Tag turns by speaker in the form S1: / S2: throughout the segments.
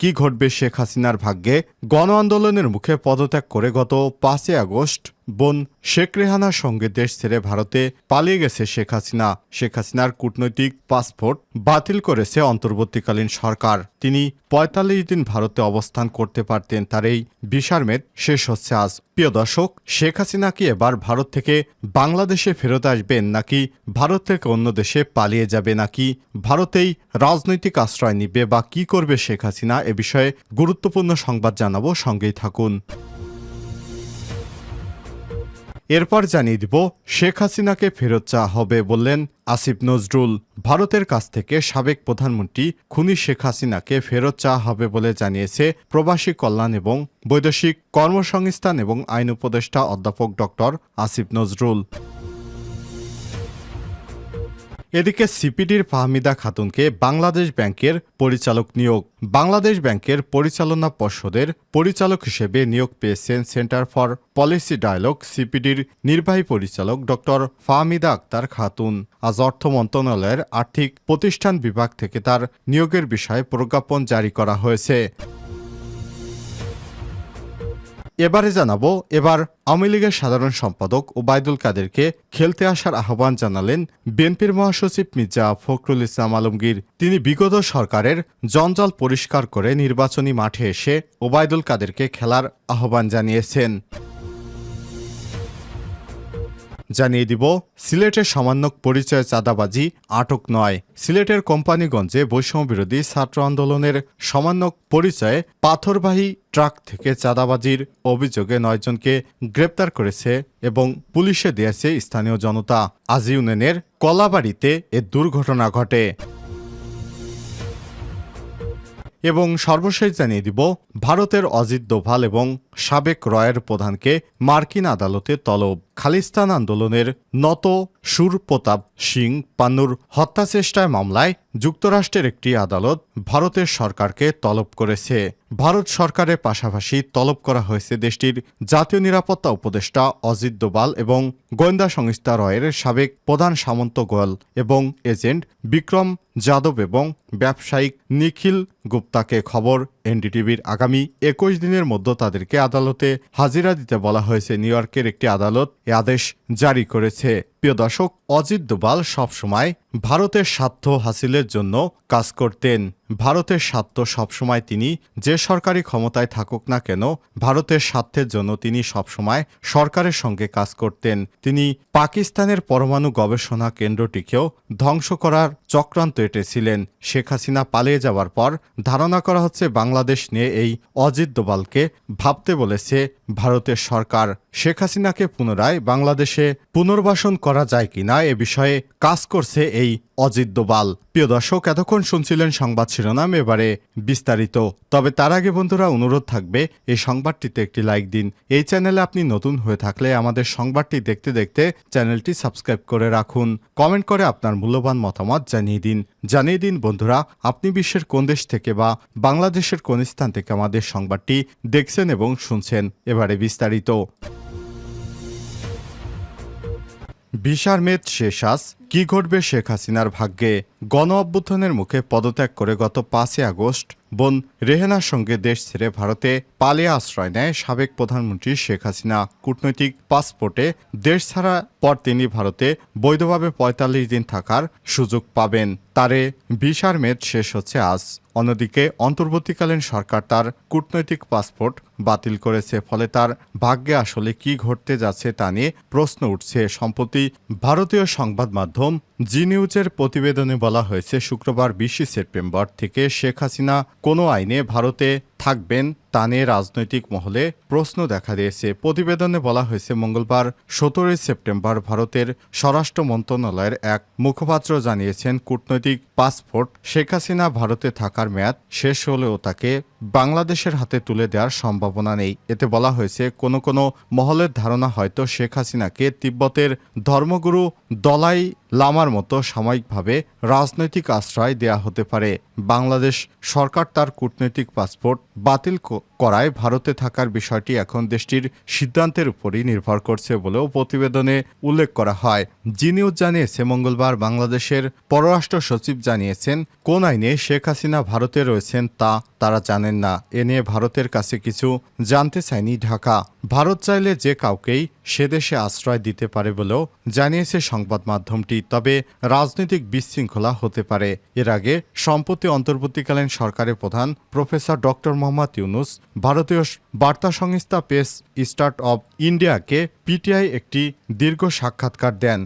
S1: কি ঘটবে শেখ হাসিনার ভাগ্যে? গণ আন্দোলনের মুখে পদত্যাগ করে গত পাঁচই আগস্ট বোন শেখ রেহানার সঙ্গে দেশ ছেড়ে ভারতে পালিয়ে গেছে শেখ হাসিনা। শেখ হাসিনার কূটনৈতিক পাসপোর্ট বাতিল করেছে অন্তর্বর্তীকালীন সরকার। তিনি পঁয়তাল্লিশ দিন ভারতে অবস্থান করতে পারতেন, তার এই বিশার মেদ শেষ হচ্ছে আজ। প্রিয় দর্শক, শেখ হাসিনা কি এবার ভারত থেকে বাংলাদেশে ফেরত আসবেন নাকি ভারত থেকে অন্য দেশে পালিয়ে যাবে নাকি ভারতেই রাজনৈতিক আশ্রয় নিবে বা কি করবে শেখ হাসিনা? এ বিষয়ে গুরুত্বপূর্ণ সংবাদ জানাব, সঙ্গেই থাকুন। এরপর জানিয়ে দিব, শেখ হাসিনাকে ফেরত চাওয়া হবে বললেন আসিফ নজরুল। ভারতের কাছ থেকে সাবেক প্রধানমন্ত্রী খুনি শেখ হাসিনাকে ফেরত চাওয়া হবে বলে জানিয়েছে প্রবাসী কল্যাণ এবং বৈদেশিক কর্মসংস্থান এবং আইন উপদেষ্টা অধ্যাপক ডক্টর আসিফ নজরুল। এদিকে সিপিডির ফাহমিদা খাতুনকে বাংলাদেশ ব্যাংকের পরিচালক নিয়োগ। বাংলাদেশ ব্যাংকের পরিচালনা পর্ষদের পরিচালক হিসেবে নিয়োগ পেয়েছেন সেন্টার ফর পলিসি ডায়ালগ সিপিডির নির্বাহী পরিচালক ডক্টর ফাহমিদা আক্তার খাতুন। আজ অর্থ মন্ত্রণালয়ের আর্থিক প্রতিষ্ঠান বিভাগ থেকে তার নিয়োগের বিষয়ে প্রজ্ঞাপন জারি করা হয়েছে। এবারে জানাব, এবার আওয়ামী লীগের সাধারণ সম্পাদক ওবায়দুল কাদেরকে খেলতে আসার আহ্বান জানালেন বিএনপির মহাসচিব মির্জা ফখরুল ইসলাম আলমগীর। তিনি বিগত সরকারের জঞ্জাল পরিষ্কার করে নির্বাচনী মাঠে এসে ওবায়দুল কাদেরকে খেলার আহ্বান জানিয়েছেন। জানিয়ে দিব সিলেটের সামান্য পরিচয় চাঁদাবাজি আটক নয়। সিলেটের কোম্পানিগঞ্জে বৈষম্য বিরোধী ছাত্র আন্দোলনের সামান্য পরিচয়ে পাথরবাহী ট্রাক থেকে চাঁদাবাজির অভিযোগে নয়জনকে গ্রেপ্তার করেছে এবং পুলিশে দিয়েছে স্থানীয় জনতা। আজ ইউনিয়নের কলাবাড়িতে এ দুর্ঘটনা ঘটে। এবং সর্বশেষ জানিয়ে দিব, ভারতের অজিত দোভাল এবং সাবেক রয়ের প্রধানকে মার্কিন আদালতে তলব। খালিস্তান আন্দোলনের নত সুর প্রতাপ সিং পান্নুর হত্যাচেষ্টায় মামলায় যুক্তরাষ্ট্রের একটি আদালত ভারতের সরকারকে তলব করেছে। ভারত সরকারের পাশাপাশি তলব করা হয়েছে দেশটির জাতীয় নিরাপত্তা উপদেষ্টা অজিত দোভাল এবং গোয়েন্দা সংস্থা রয়ের সাবেক প্রধান সামন্ত গোয়াল এবং এজেন্ট বিক্রম যাদব এবং ব্যবসায়িক নিখিল গুপ্তাকে খবর, এনডিটিভির আগামী একুশ দিনের মধ্যে তাদেরকে আদালতে হাজিরা দিতে বলা হয়েছে। নিউ ইয়র্কের একটি আদালত এ আদেশ জারি করেছে। প্রিয় দর্শক, অজিত দোবাল সবসময় ভারতের স্বার্থ হাসিলের জন্য কাজ করতেন। ভারতের স্বার্থ সবসময় তিনি যে সরকারি ক্ষমতায় থাকুক না কেন, ভারতের স্বার্থের জন্য তিনি সবসময় সরকারের সঙ্গে কাজ করতেন। তিনি পাকিস্তানের পরমাণু গবেষণা কেন্দ্রটিকেও ধ্বংস করার চক্রান্ত এঁটেছিলেন। শেখ হাসিনা পালিয়ে যাওয়ার পর ধারণা করা হচ্ছে বাংলাদেশ নিয়ে এই অজিত দোবালকে ভাবতে বলেছে ভারতের সরকার শেখ হাসিনাকে পুনরায় বাংলাদেশে পুনর্বাসন করা যায় কিনা এ বিষয়ে কাজ করছে এই অজিত দোবাল। প্রিয় দর্শক, এতক্ষণ শুনছিলেন সংবাদ শিরোনাম, এবারে বিস্তারিত। তবে তার আগে বন্ধুরা, অনুরোধ থাকবে, এই সংবাদটিতে একটি লাইক দিন। এই চ্যানেলে আপনি নতুন হয়ে থাকলে আমাদের সংবাদটি দেখতে দেখতে চ্যানেলটি সাবস্ক্রাইব করে রাখুন। কমেন্ট করে আপনার মূল্যবান মতামত জানিয়ে দিন। জানিয়ে দিন, বন্ধুরা, আপনি বিশ্বের কোন দেশ থেকে বা বাংলাদেশের কোন স্থান থেকে আমাদের সংবাদটি দেখছেন এবং শুনছেন। এবারে বিস্তারিত। বিশার মেদ শেষ আজ, কি ঘটবে শেখ হাসিনার ভাগ্যে? গণ অভ্যুত্থানের মুখে পদত্যাগ করে গত পাঁচই আগস্ট, বোন রেহেনার সঙ্গে দেশ ছেড়ে ভারতে পালিয়ে আশ্রয় নেয় সাবেক প্রধানমন্ত্রী শেখ হাসিনা। কূটনৈতিক পাসপোর্টে দেশ ছাড়া পর তিনি ভারতে বৈধভাবে পঁয়তাল্লিশ দিন থাকার সুযোগ পাবেন। তারে বিশার মেদ শেষ হচ্ছে আজ। অন্যদিকে অন্তর্বর্তীকালীন সরকার তার কূটনৈতিক পাসপোর্ট বাতিল করেছে, ফলে তার ভাগ্যে আসলে কি ঘটতে যাচ্ছে তা নিয়ে প্রশ্ন উঠছে। সম্প্রতি ভারতীয় সংবাদ মাধ্যম জি নিউজের প্রতিবেদনে বলা হয়েছে, শুক্রবার বিশে সেপ্টেম্বর থেকে শেখ হাসিনা কোনো আইনে ভারতে থাকবেন তা নিয়ে রাজনৈতিক মহলে প্রশ্ন দেখা দিয়েছে। প্রতিবেদনে বলা হয়েছে, মঙ্গলবার সতেরোই সেপ্টেম্বর ভারতের স্বরাষ্ট্র মন্ত্রণালয়ের এক মুখপাত্র জানিয়েছেন, কূটনৈতিক পাসপোর্ট শেখ হাসিনা ভারতে থাকার মেয়াদ শেষ হলেও তাকে বাংলাদেশের হাতে তুলে দেওয়ার সম্ভাবনা নেই। এতে বলা হয়েছে, কোনো কোনো মহলের ধারণা হয়তো শেখ হাসিনাকে তিব্বতের ধর্মগুরু দলাই লামার মতো সাময়িকভাবে রাজনৈতিক আশ্রয় দেয়া হতে পারে। বাংলাদেশ সরকার তার কূটনৈতিক পাসপোর্ট বাতিল করায় ভারতে থাকার বিষয়টি এখন দেশটির সিদ্ধান্তের উপরই নির্ভর করছে বলেও প্রতিবেদনে উল্লেখ করা হয়। জি নিউজ জানিয়েছে, মঙ্গলবার বাংলাদেশের পররাষ্ট্র সচিব জানিয়েছেন, কোন আইনে শেখ হাসিনা ভারতে রয়েছেন তা তারা জানেন না। এ নিয়ে ভারতের কাছে কিছু জানতে চায়নি ঢাকা। ভারত চাইলে যে কাউকেই সে দেশে আশ্রয় দিতে পারে বলেও জানিয়েছে সংবাদ মাধ্যমটি। তবে রাজনৈতিক বিশৃঙ্খলা হতে পারে। এর আগে সম্প্রতি অন্তর্বর্তীকালীন সরকারের প্রধান প্রফেসর ডক্টর মোহাম্মদ ইউনুস ভারতীয় বার্তা সংস্থা পেস স্টার্ট অব ইন্ডিয়াকে পিটিআই একটি দীর্ঘ সাক্ষাৎকার দেন।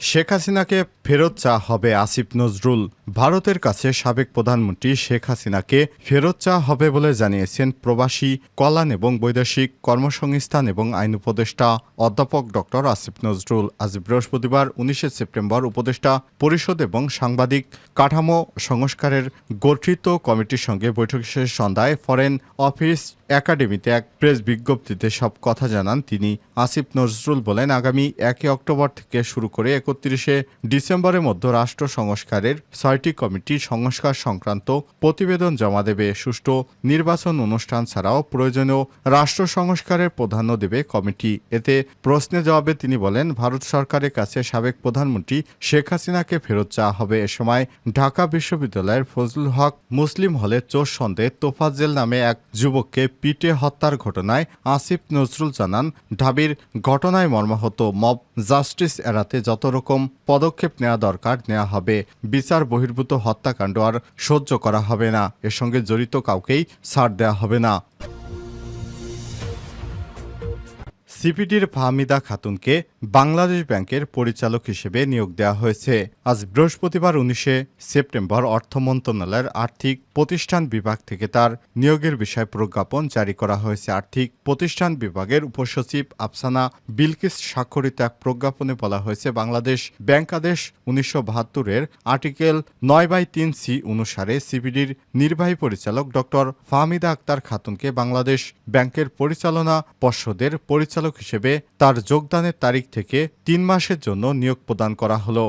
S1: শেখ হাসিনাকে ফেরত চা হবে আসিফ নজরুল। ভারতের কাছে সাবেক প্রধানমন্ত্রী শেখ হাসিনাকে ফেরত চা হবে বলে জানিয়েছেন প্রবাসী কল্যাণ এবং বৈদেশিক কর্মসংস্থান এবং আইন উপদেষ্টা অধ্যাপক ডক্টর আসিফ নজরুল। আজ বৃহস্পতিবার উনিশে সেপ্টেম্বর উপদেষ্টা পরিষদ এবং সাংবাদিক কাঠামো সংস্কারের গঠিত কমিটির সঙ্গে বৈঠক শেষে সন্ধ্যায় ফরেন অফিস একাডেমিতে এক প্রেস বিজ্ঞপ্তিতে সব কথা জানান তিনি। আসিফ নজরুল বলেন, আগামী একই অক্টোবর থেকে শুরু করে একত্রিশে ডিসেম্বরের মধ্যে রাষ্ট্র সংস্কারের ছয়টি কমিটি সংস্কার সংক্রান্ত প্রতিবেদন জমা দেবে সুষ্ঠু নির্বাচন অনুষ্ঠান ছাড়াও প্রয়োজনীয় রাষ্ট্র সংস্কারের প্রাধান্য দেবে কমিটি। এতে প্রশ্নে জবাবে তিনি বলেন, ভারত সরকারের কাছে সাবেক প্রধানমন্ত্রী শেখ হাসিনাকে ফেরত চাওয়া হবে। এ সময় ঢাকা বিশ্ববিদ্যালয়ের ফজলুল হক মুসলিম হলে চোর সন্দেহে তোফাজ্জেল নামে এক যুবককে পিটে হত্যার ঘটনায় আসিফ নজরুল জানান, ঢাবির ঘটনায় মর্মাহত মব জাস্টিস এড়াতে যত রকম পদক্ষেপ নেওয়া দরকার নেওয়া হবে। বিচার, বহির্ভূত হত্যাকাণ্ড আর সহ্য করা হবে না। এর সঙ্গে জড়িত কাউকেই ছাড় দেওয়া হবে না। সিপিডির ফাহমিদা খাতুনকে বাংলাদেশ ব্যাংকের পরিচালক হিসেবে নিয়োগ দেওয়া হয়েছে। আজ বৃহস্পতিবার উনিশে সেপ্টেম্বর অর্থ মন্ত্রণালয়ের আর্থিক প্রতিষ্ঠান বিভাগ থেকে তার নিয়োগের বিষয় প্রজ্ঞাপন জারি করা হয়েছে। আর্থিক প্রতিষ্ঠান বিভাগের উপসচিব আফসানা বিলকিস স্বাক্ষরিত এক প্রজ্ঞাপনে বলা হয়েছে, বাংলাদেশ ব্যাংক আদেশ উনিশশো বাহাত্তরের আর্টিকেল নয় বাই তিন সি অনুসারে সিবিডির নির্বাহী পরিচালক ডক্টর ফাহমিদা আক্তার খাতুনকে বাংলাদেশ ব্যাংকের পরিচালনা পর্ষদের পরিচালক হিসেবে তার যোগদানের তারিখ থেকে তিন মাসের জন্য নিয়োগ প্রদান করা হলো।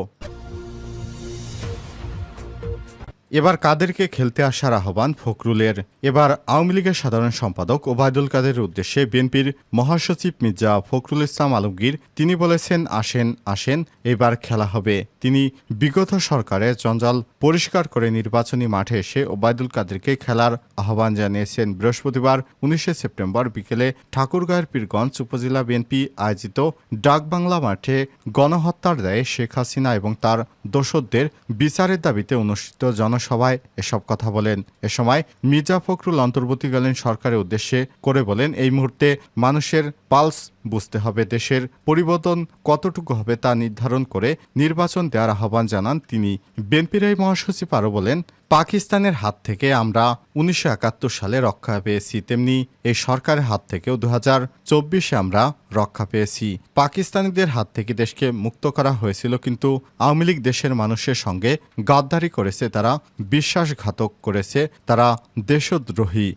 S1: এবার কাদেরকে খেলতে আসার আহ্বান ফখরুলের। এবার আওয়ামী লীগের সাধারণ সম্পাদক ওবায়দুল কাদের উদ্দেশ্যে বিএনপির মহাসচিব মির্জা ফখরুল ইসলাম আলমগীর, তিনি বলেছেন, আসেন আসেন, এবার খেলা হবে। তিনি বিগত সরকারের জঞ্জাল পরিষ্কার করে নির্বাচনী মাঠে এসে ওবায়দুল কাদেরকে খেলার আহ্বান জানিয়েছেন। বৃহস্পতিবার উনিশে সেপ্টেম্বর বিকেলে ঠাকুরগাঁয়ের পীরগঞ্জ উপজেলা বিএনপি আয়োজিত ডাকবাংলা মাঠে গণহত্যার দায়ে শেখ হাসিনা এবং তার দোসরদের বিচারের দাবিতে অনুষ্ঠিত জনসভায় এসব কথা বলেন। এ সময় মির্জা ফখরুল অন্তর্বর্তীকালীন সরকারের উদ্দেশ্যে করে বলেন, এই মুহূর্তে মানুষের পালস বুঝতে হবে, দেশের পরিবর্তন কতটুকু হবে তা নির্ধারণ করে নির্বাচন দেওয়ার আহ্বান জানান তিনি। বিএনপির এই মহাসচিব আরও বলেন পাকিস্তানের হাত থেকে আমরা উনিশশো একাত্তর সালে রক্ষা পেয়েছি, তেমনি এই সরকারের হাত থেকেও দু হাজার চব্বিশে আমরা রক্ষা পেয়েছি। পাকিস্তানিদের হাত থেকে দেশকে মুক্ত করা হয়েছিল, কিন্তু আওয়ামী লীগ দেশের মানুষের সঙ্গে গাদ্দারি করেছে, তারা বিশ্বাসঘাতক করেছে, তারা দেশদ্রোহী।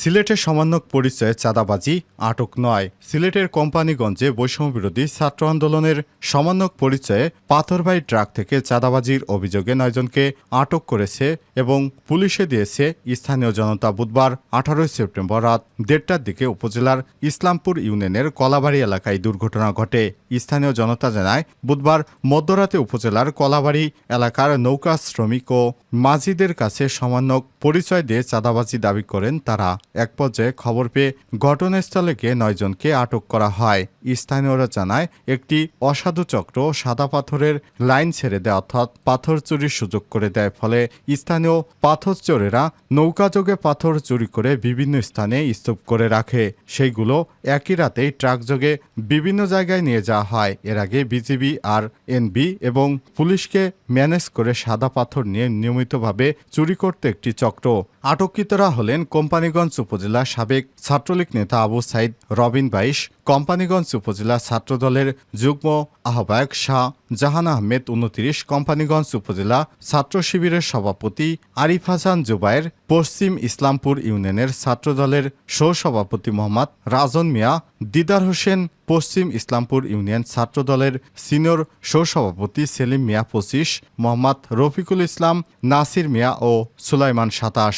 S1: সিলেটের সমন্বয়ক পরিচয়ে চাঁদাবাজি আটক নয়। সিলেটের কোম্পানিগঞ্জে বৈষম্যবিরোধী ছাত্র আন্দোলনের সমন্বয়ক পরিচয়ে পাথরবাড়ি ট্রাক থেকে চাঁদাবাজির অভিযোগে নয়জনকে আটক করেছে এবং পুলিশে দিয়েছে স্থানীয় জনতা বুধবার আঠারোই সেপ্টেম্বর রাত দেড়টার দিকে উপজেলার ইসলামপুর ইউনিয়নের কলাবাড়ি এলাকায় দুর্ঘটনা ঘটে। স্থানীয় জনতা জানায়, বুধবার মধ্যরাতে উপজেলার কলাবাড়ি এলাকার নৌকা শ্রমিক ও মাঝিদের কাছে সমন্বয়ক পরিচয় দিয়ে চাঁদাবাজি দাবি করেন তারা। এক পর্যায়ে খবর পেয়ে ঘটনাস্থলে গিয়ে নয়জনকে আটক করা হয়। স্থানীয়রা জানায়, একটি অসাধু চক্র সাদা পাথরের লাইন ছেড়ে দেয়, অর্থাৎ পাথর চুরির সুযোগ করে দেয়। ফলে স্থানীয় পাথর চোরেরা নৌকাযোগে পাথর চুরি করে বিভিন্ন স্থানে স্তূপ করে রাখে। সেইগুলো একই রাতেই ট্রাকযোগে বিভিন্ন জায়গায় নিয়ে যাওয়া হয়। এর আগে বিজিবি আর এনবি এবং পুলিশকে ম্যানেজ করে সাদা পাথর নিয়ে নিয়মিতভাবে চুরি করতে একটি চক্র। আটককৃতরা হলেন কোম্পানিগঞ্জ উপজেলা সাবেক ছাত্রলীগ নেতা আবু সাইদ রবিন বাইশ, কোম্পানিগঞ্জ উপজেলা ছাত্রদলের যুগ্ম আহ্বায়ক শাহ জাহান আহমেদ উনত্রিশ, কোম্পানিগঞ্জ উপজেলা ছাত্র শিবিরের সভাপতি আরিফ হাসান জুবায়ের পশ্চিম ইসলামপুর ইউনিয়নের ছাত্রদলের সহসভাপতি মোহাম্মদ রাজন মিয়া দিদার হোসেন পশ্চিম ইসলামপুর ইউনিয়ন ছাত্রদলের সিনিয়র সহসভাপতি সেলিম মিয়া পঁচিশ, মোহাম্মদ রফিকুল ইসলাম, নাসির মিয়া ও সুলাইমান সাতাশ।